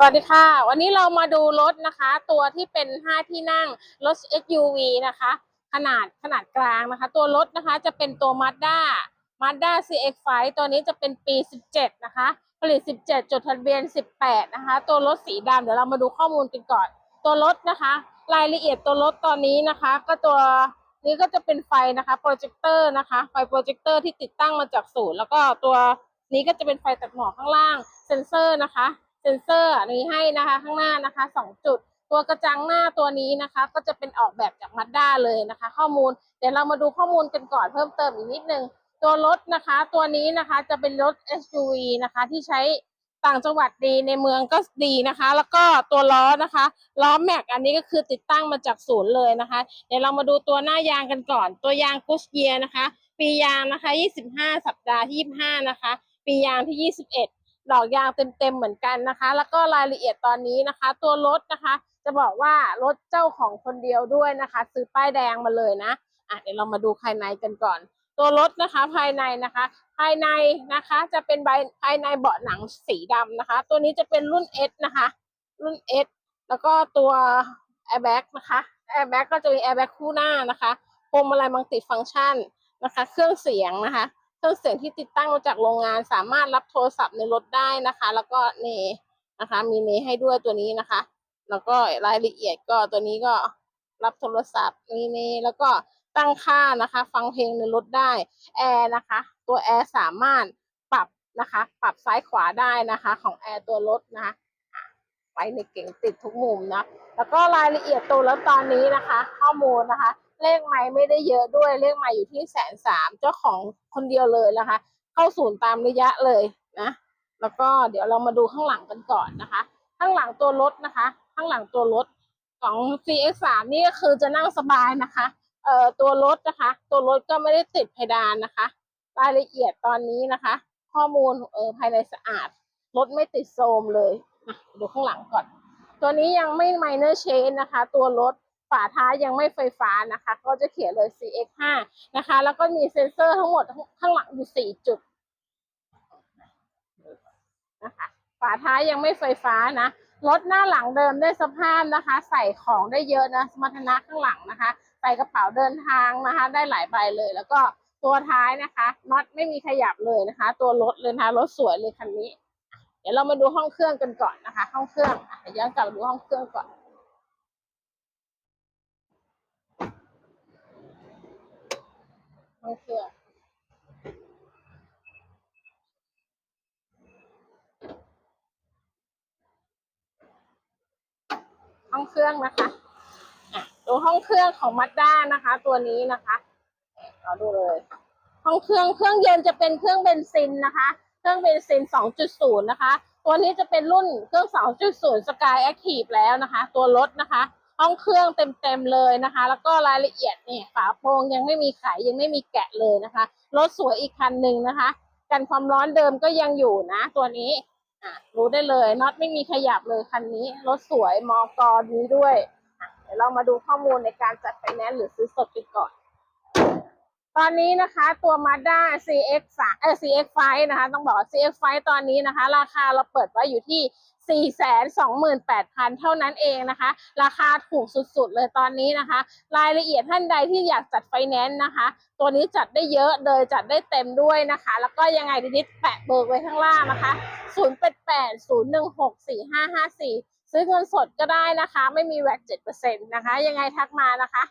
สวัสดีค่ะ วันนี้เรามาดูรถนะคะ ตัวที่เป็น 5 ที่นั่งรถ SUV นะคะ ขนาดขนาดกลางนะคะ ตัวรถนะคะจะเป็นตัว Mazda Mazda CX-5 ตัวนี้จะเป็นปี 17 นะคะ ผลิต 17 จดทะเบียน 18 นะคะ ตัวรถสีดำเดี๋ยวเรามาดูข้อมูลกันก่อน ตัวรถนะคะ รายละเอียดตัวรถตอนนี้นะคะ ก็ตัวนี้ก็จะเป็นไฟนะคะโปรเจคเตอร์นะคะไฟโปรเจคเตอร์ที่ติดตั้งมาจากศูนย์แล้วก็ตัวนี้ก็จะเป็นไฟตัดหมอกข้างล่างเซ็นเซอร์นะคะ ซ็นเซอร์นี้ให้นะคะข้างหน้านะคะสองจุด ตัวกระจังหน้าตัวนี้นะคะ ก็จะเป็นออกแบบจากมัดด้าเลยนะคะ ข้อมูลเดี๋ยวเรามาดูข้อมูลกันก่อนเพิ่มเติมอีกนิดนึงตัวรถนะคะ ตัวนี้นะคะจะเป็นรถ SUV นะคะ ที่ใช้ต่างจังหวัดดีในเมืองก็ดีนะคะ แล้วก็ตัวล้อนะคะล้อแม็กอันนี้ก็คือติดตั้งมาจากศูนย์เลยนะคะ เดี๋ยวเรามาดูตัวหน้ายางกันก่อน ตัวยางกุชเยียนะคะ ปียางนะคะ 25 สัปดาห์ที่ 25 นะคะ ปียางที่ 21 ดอกยางเต็มๆเหมือนกันนะคะ แล้วก็รายละเอียดตอนนี้นะคะ ตัวรถนะคะ จะบอกว่ารถเจ้าของคนเดียวด้วยนะคะ ซื้อป้ายแดงมาเลยนะอะเดี๋ยวเรามาดูภายในกันก่อน ตัวรถนะคะภายในนะคะ ภายในนะคะจะเป็นใบภายในเบาะหนังสีดำนะคะ ตัวนี้จะเป็นรุ่น S นะคะ รุ่น S แล้วก็ตัว airbag นะคะ airbag ก็จะมี airbag คู่หน้านะคะพวงมาลัยมัลติฟังก์ชันนะคะ เครื่องเสียงนะคะ เครื่องเสียงที่ติดตั้งมาจากโรงงาน สามารถรับโทรศัพท์ในรถได้นะคะ แล้วก็เนนะคะ มีเนให้ด้วยตัวนี้นะคะ แล้วก็รายละเอียดก็ตัวนี้ก็รับโทรศัพท์มีเนแล้วก็ตั้งค่านะคะ ฟังเพลงในรถได้แอร์นะคะ ตัวแอร์สามารถปรับนะคะ ปรับซ้ายขวาได้นะคะ ของแอร์ตัวรถนะคะไว้ในเก่งติดทุกมุมนะ แล้วก็รายละเอียดตัวรถตอนนี้นะคะ ข้อมูลนะคะ เลขไม้ไม่ได้เยอะด้วยเลขไม้อยู่ที่แสนสามเจ้าของคนเดียวเลยนะคะ เข้าศูนย์ตามระยะเลยนะแล้วก็เดี๋ยวเรามาดูข้างหลังกันก่อนนะคะ ข้างหลังตัวรถนะคะ ข้างหลังตัวรถของ CX3 นี่ก็คือจะนั่งสบายนะคะเอ่อตัวรถนะคะ ตัวรถก็ไม่ได้ติดเพดานนะคะ รายละเอียดตอนนี้นะคะ ข้อมูลเออภายในสะอาดรถไม่ติดโทรมเลยนะดูข้างหลังก่อน ตัวนี้ยังไม่ minor change นะคะ ตัวรถ ฝาท้ายยังไม่ไฟฟ้านะคะ ก็จะเขียนเลย CX5 นะคะ แล้วก็มีเซ็นเซอร์ทั้งหมดข้างหลังอยู่4จุดนะคะฝาท้ายยังไม่ไฟฟ้านะรถหน้าหลังเดิมได้สภาพนะคะ ใส่ของได้เยอะนะสมรรถนะข้างหลังนะคะ ใส่กระเป๋าเดินทางนะคะ ได้หลายใบเลย แล้วก็ตัวท้ายนะคะน็อตไม่มีขยับเลยนะคะ ตัวรถเลยนะคะรถสวยเลยคันนี้ เดี๋ยวเรามาดูห้องเครื่องกันก่อนนะคะ ห้องเครื่องอยวย้อนกลับมาดูห้องเครื่องก่อน ห้องเครื่องห้องเครื่องนะคะอะดูห้องเครื่องของมัดด้านะคะ ตัวนี้นะคะเราดูเลย ห้องเครื่องเครื่องยนต์จะเป็นเครื่องเบนซินนะคะ เครื่องเบนซิน 2.0 นะคะ ตัวนี้จะเป็นรุ่นเครื่อง 2.0 Sky Active แล้วนะคะ ตัวรถนะคะ ห้องเครื่องเต็มๆเลยนะคะ แล้วก็รายละเอียดเนี่ยฝาโปรงยังไม่มีไขยังไม่มีแกะเลยนะคะรถสวยอีกคันหนึ่งนะคะ กันความร้อนเดิมก็ยังอยู่นะ ตัวนี้อะรู้ได้เลยน็อตไม่มีขยับเลยคันนี้รถสวยมอกอนี้ด้วยเดี๋ยวเรามาดูข้อมูลในการจัดไฟแนนซ์หรือซื้อสดกันก่อน ตอนนี้นะคะตัว Mazda CX 3เออ CX 5นะคะ ต้องบอก CX 5ตอนนี้นะคะ ราคาเราเปิดไว้อยู่ที่ 428,000 เท่านั้นเองนะคะ ราคาถูกสุดๆเลยตอนนี้นะคะ รายละเอียดท่านใดที่อยากจัดไฟแนนซ์นะคะ ตัวนี้จัดได้เยอะเลยจัดได้เต็มด้วยนะคะ แล้วก็ยังไงดินิดแปะเบอร์ไว้ข้างล่างนะคะ 0 8 8 0 1 6 4 5 5 4 ซื้อเงินสดก็ได้นะคะ ไม่มีแวด7%นะคะ ยังไงทักมานะคะ